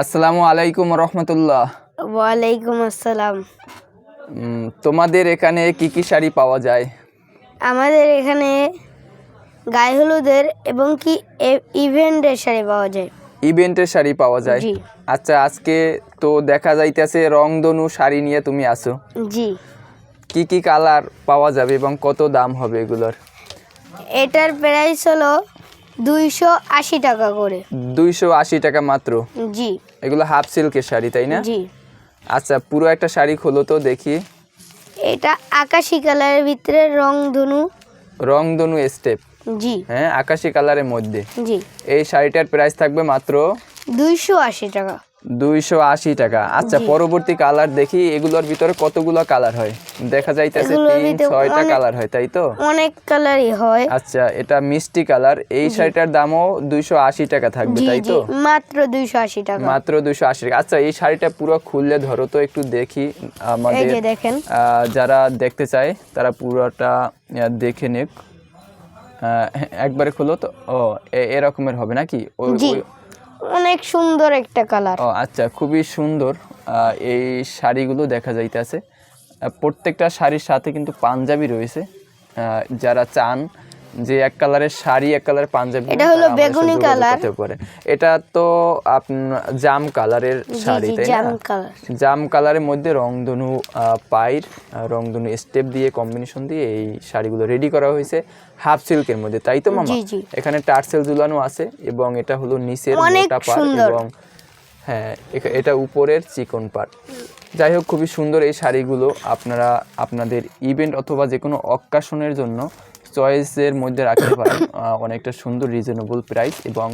আসসালামু আলাইকুম রহমতুল্লাহ। ওয়ালাইকুম আসসালাম। তোমাদের এখানে কি কি শাড়ি পাওয়া যায়? আমাদের এখানে গায়ে হলুদের এবং কি ইভেন্টের শাড়ি পাওয়া যায়। ইভেন্টের শাড়ি পাওয়া যায়? আচ্ছা আজকে তো দেখা যাইতেছে রংধনু শাড়ি নিয়ে তুমি আসো জি। কি কি কালার পাওয়া যাবে এবং কত দাম হবে এগুলোর? এটার প্রাইস হলো দুইশো আশি টাকা করে। দুইশো আশি টাকা মাত্র? জি। এগুলো হাফ সিল্কের শাড়ি তাই না? জি। আচ্ছা পুরো একটা শাড়ি খোলো তো দেখি। এটা আকাশি কালারের ভিতরে রং ধনু। রং ধনু স্টেপ জি। হ্যাঁ আকাশি কালারের মধ্যে। জি। এই শাড়িটার প্রাইস থাকবে মাত্র দুইশো আশি টাকা। দুইশো আশি টাকা। আচ্ছা। পরবর্তী কালার দেখি এগুলোর ভিতরে কতগুলো কালার হয়? দেখা যাইতেছে তিন ছয়টা কালার হয় তাই তো? অনেক কালারই হয়। আচ্ছা এটা মিষ্টি কালার এই শাড়িটার দামও দুইশো আশি টাকা থাকবে তাই তো? মাত্র দুইশো আশি টাকা। মাত্র দুইশো আশি টাকা। আচ্ছা এই শাড়িটা পুরো খুললে ধরো তো একটু দেখি এই আমাদের যে দেখেন। আহ, যারা দেখতে চায় তারা পুরোটা দেখে নিক। একবারে খুলো তো। ও এরকমের হবে নাকি? ওই- অনেক সুন্দর একটা কালার। ও আচ্ছা খুবই সুন্দর এই শাড়িগুলো দেখা যাইতেছে। প্রত্যেকটা শাড়ির সাথে কিন্তু পাঞ্জাবি রয়েছে। যারা চান যে এক কালারের শাড়ি এক কালারের পাঞ্জাবি এটা হলো বেগুনি কালার। করতে পারে। এটা তো জাম কালারের শাড়ি তাই জাম না কালার জাম কালারের মধ্যে রংধনু পাইর রংধনু স্টেপ দিয়ে কম্বিনেশন দিয়ে এই শাড়িগুলো রেডি করা হয়েছে হাফ সিল্কের মধ্যে তাই তো মামা। এখানে টার্সেল ঝুলানো আছে এবং এটা হলো নিচের মোটা পার এবং হ্যাঁ এটা উপরের চিকন পাট যাই হোক খুবই সুন্দর এই শাড়িগুলো আপনারা আপনাদের ইভেন্ট অথবা যে কোনো অক্কাশনের জন্য চয়েসের মধ্যে রাখতে পারেন অনেকটা সুন্দর রিজনেবল প্রাইস এবং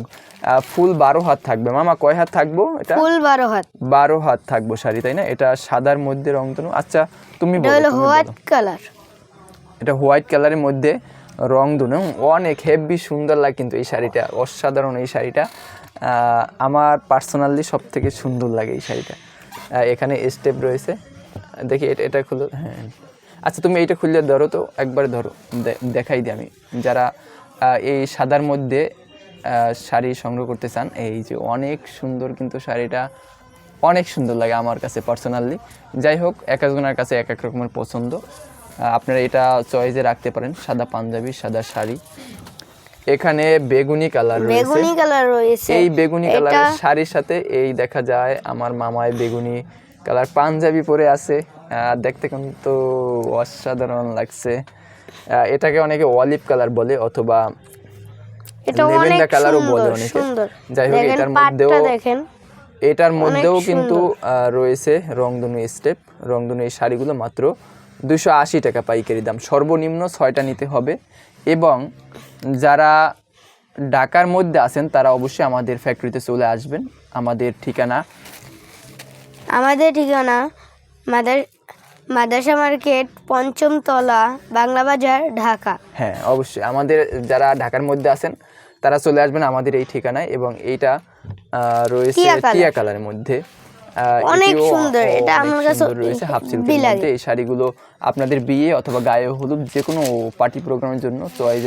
ফুল বারো হাত থাকবে। মামা কয় হাত থাকব এটা? ফুল বারো হাত। বারো হাত থাকব শাড়ি তাই না? এটা সাদার মধ্যে রং রংধনু আচ্ছা তুমি বলো হোয়াইট কালার এটা হোয়াইট কালারের মধ্যে রংধনু অনেক হেভি সুন্দর লাগে কিন্তু এই শাড়িটা অসাধারণ এই শাড়িটা। আহ, আমার পার্সোনালি সব থেকে সুন্দর লাগে এই শাড়িটা। এখানে স্টেপ রয়েছে। দেখি এটা এটা খুলে। হ্যাঁ। আচ্ছা তুমি এইটা খুললে ধরো তো একবার ধরো দেখাই দিই আমি। যারা এই সাদার মধ্যে শাড়ি সংগ্রহ করতে চান এই যে অনেক সুন্দর কিন্তু শাড়িটা অনেক সুন্দর লাগে আমার কাছে পার্সোনালি। যাই হোক এক একজনের কাছে এক এক রকমের পছন্দ। আপনারা এটা চয়েসে রাখতে পারেন সাদা পাঞ্জাবি সাদা শাড়ি। এখানে বেগুনি কালার রয়েছে। বেগুনি কালার রয়েছে। এই বেগুনি কালারের শাড়ির সাথে এই দেখা যায় আমার মামায় বেগুনি কালার পাঞ্জাবি পরে আছে। দেখতে কিন্তু অসাধারণ লাগছে। এটাকে অনেকে অলিভ কালার বলে অথবা লেভেন্ডার কালারও বলে অনেকে। যাই হোক এটার মধ্যেও এটার মধ্যেও কিন্তু রয়েছে রংধনু স্টেপ। রংধনু এই শাড়িগুলো মাত্র দুশো আশি টাকা পাইকারি দাম। সর্বনিম্ন ছয়টা নিতে হবে। এবং যারা ঢাকার মধ্যে আছেন তারা অবশ্যই আমাদের ফ্যাক্টরিতে চলে আসবেন। আমাদের ঠিকানা? আমাদের ঠিকানা মাদার মাদ্রাসা মার্কেট পঞ্চম তলা বাংলা বাজার ঢাকা। হ্যাঁ অবশ্যই। আমাদের যারা ঢাকার মধ্যে আছেন তারা চলে আসবেন আমাদের এই ঠিকানায় এবং এইটা আহ, রয়েছে টিয়া কালারের মধ্যে। অনেক সুন্দর, এটা আমার কাছে রয়েছে হাফ সিল্কের মধ্যে এই শাড়িগুলো আপনাদের বিয়ে অথবা গায়ে হলুদ যে কোনো পার্টি প্রোগ্রামের জন্য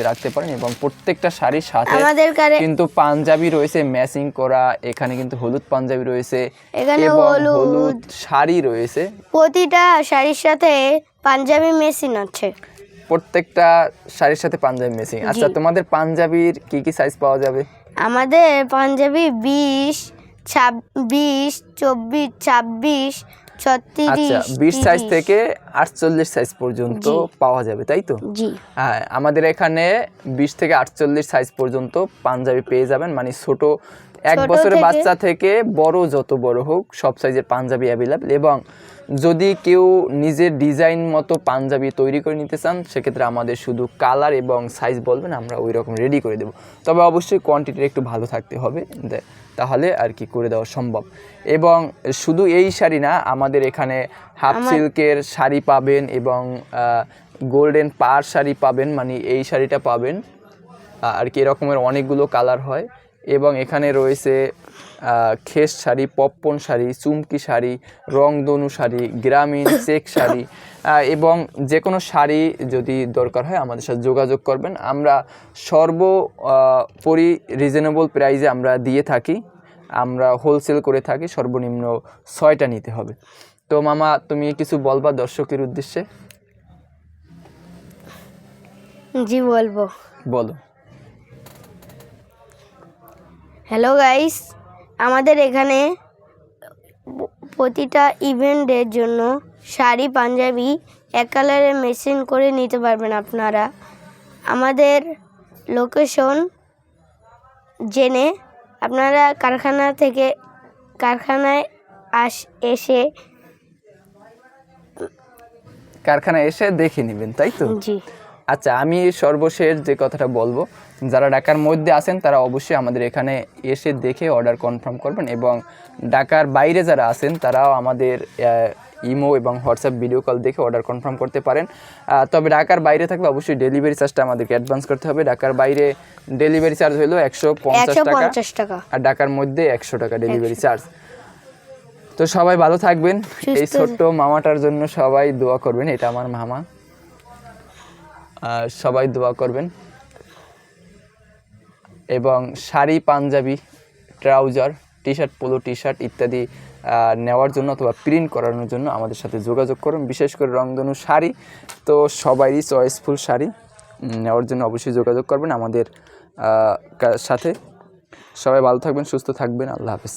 রাখতে পারেন এবং প্রত্যেকটা শাড়ির সাথে আমাদের কিন্তু পাঞ্জাবি রয়েছে ম্যাচিং করা এখানে কিন্তু হলুদ পাঞ্জাবি রয়েছে এখানে হলুদ। শাড়ি রয়েছে। প্রতিটা শাড়ির সাথে পাঞ্জাবি মেশিন আছে। প্রত্যেকটা শাড়ির সাথে পাঞ্জাবি ম্যাচিং আচ্ছা তোমাদের পাঞ্জাবির কি কি সাইজ পাওয়া যাবে? আমাদের পাঞ্জাবি বিশ ছাব্বিশ চব্বিশ ছাব্বিশ আচ্ছা বিশ সাইজ। থেকে আটচল্লিশ সাইজ পর্যন্ত। পাওয়া যাবে তাই তো? হ্যাঁ আমাদের এখানে বিশ থেকে আটচল্লিশ সাইজ পর্যন্ত পাঞ্জাবি পেয়ে যাবেন মানে ছোট এক বছরের বাচ্চা থেকে বড় যত বড় হোক সব সাইজের পাঞ্জাবি অ্যাভেলেবল এবং যদি কেউ নিজের ডিজাইন মতো পাঞ্জাবি তৈরি করে নিতে চান সেক্ষেত্রে আমাদের শুধু কালার এবং সাইজ বলবেন আমরা ওই রকম রেডি করে দেবো। তবে অবশ্যই কোয়ান্টিটি একটু ভালো থাকতে হবে। তাহলে আর কি করে দেওয়া সম্ভব। এবং শুধু এই শাড়ি না আমাদের এখানে হাফ সিল্কের শাড়ি পাবেন এবং গোল্ডেন পার শাড়ি পাবেন মানে এই শাড়িটা পাবেন। আর কি এরকমের অনেকগুলো কালার হয়। এবং এখানে রয়েছে খেস শাড়ি পপ্পন শাড়ি চুমকি শাড়ি রংধনু শাড়ি গ্রামীণ চেক শাড়ি এবং যে কোনো শাড়ি যদি দরকার হয় আমাদের সাথে যোগাযোগ করবেন। আমরা সর্বোপরি রিজনেবল প্রাইসে আমরা দিয়ে থাকি আমরা হোলসেল করে থাকি সর্বনিম্ন ছয়টা নিতে হবে। তো মামা তুমি কিছু বলবা দর্শকের উদ্দেশ্যে? জি বলব। বলো। হ্যালো গাইস আমাদের এখানে প্রতিটা ইভেন্টের জন্য শাড়ি পাঞ্জাবি এক কালারের মেশিন করে নিতে পারবেন আপনারা। আমাদের লোকেশন জেনে আপনারা কারখানা থেকে কারখানায় আস এসে কারখানায় এসে দেখে নেবেন তাই তো? জি। আচ্ছা আমি সর্বশেষ যে কথাটা বলব যারা ঢাকার মধ্যে আছেন তারা অবশ্যই আমাদের এখানে এসে দেখে অর্ডার কনফার্ম করবেন এবং ঢাকার বাইরে যারা আছেন তারাও আমাদের ইমো এবং হোয়াটসঅ্যাপ ভিডিও কল দেখে অর্ডার কনফার্ম করতে পারেন। তবে ঢাকার বাইরে থাকলে অবশ্যই ডেলিভারি চার্জটা আমাদেরকে অ্যাডভান্স করতে হবে। ঢাকার বাইরে ডেলিভারি চার্জ হলো একশো পঞ্চাশ টাকা। আর ঢাকার মধ্যে একশো টাকা ডেলিভারি চার্জ তো সবাই ভালো থাকবেন। এই ছোট্ট মামাটার জন্য সবাই দোয়া করবেন। এটা আমার মামা। সবাই দোয়া করবেন। এবং sari, panjabi, trouser T shirt polo T shirt ইত্যাদি নেওয়ার জন্য অথবা প্রিন্ট করানোর জন্য আমাদের সাথে যোগাযোগ করুন। বিশেষ করে রংধনু শাড়ি, তো সবারই চয়েসফুল শাড়ি নেওয়ার জন্য অবশ্যই যোগাযোগ করবেন আমাদের সাথে। সবাই ভালো থাকবেন, সুস্থ থাকবেন। আল্লাহ হাফেজ।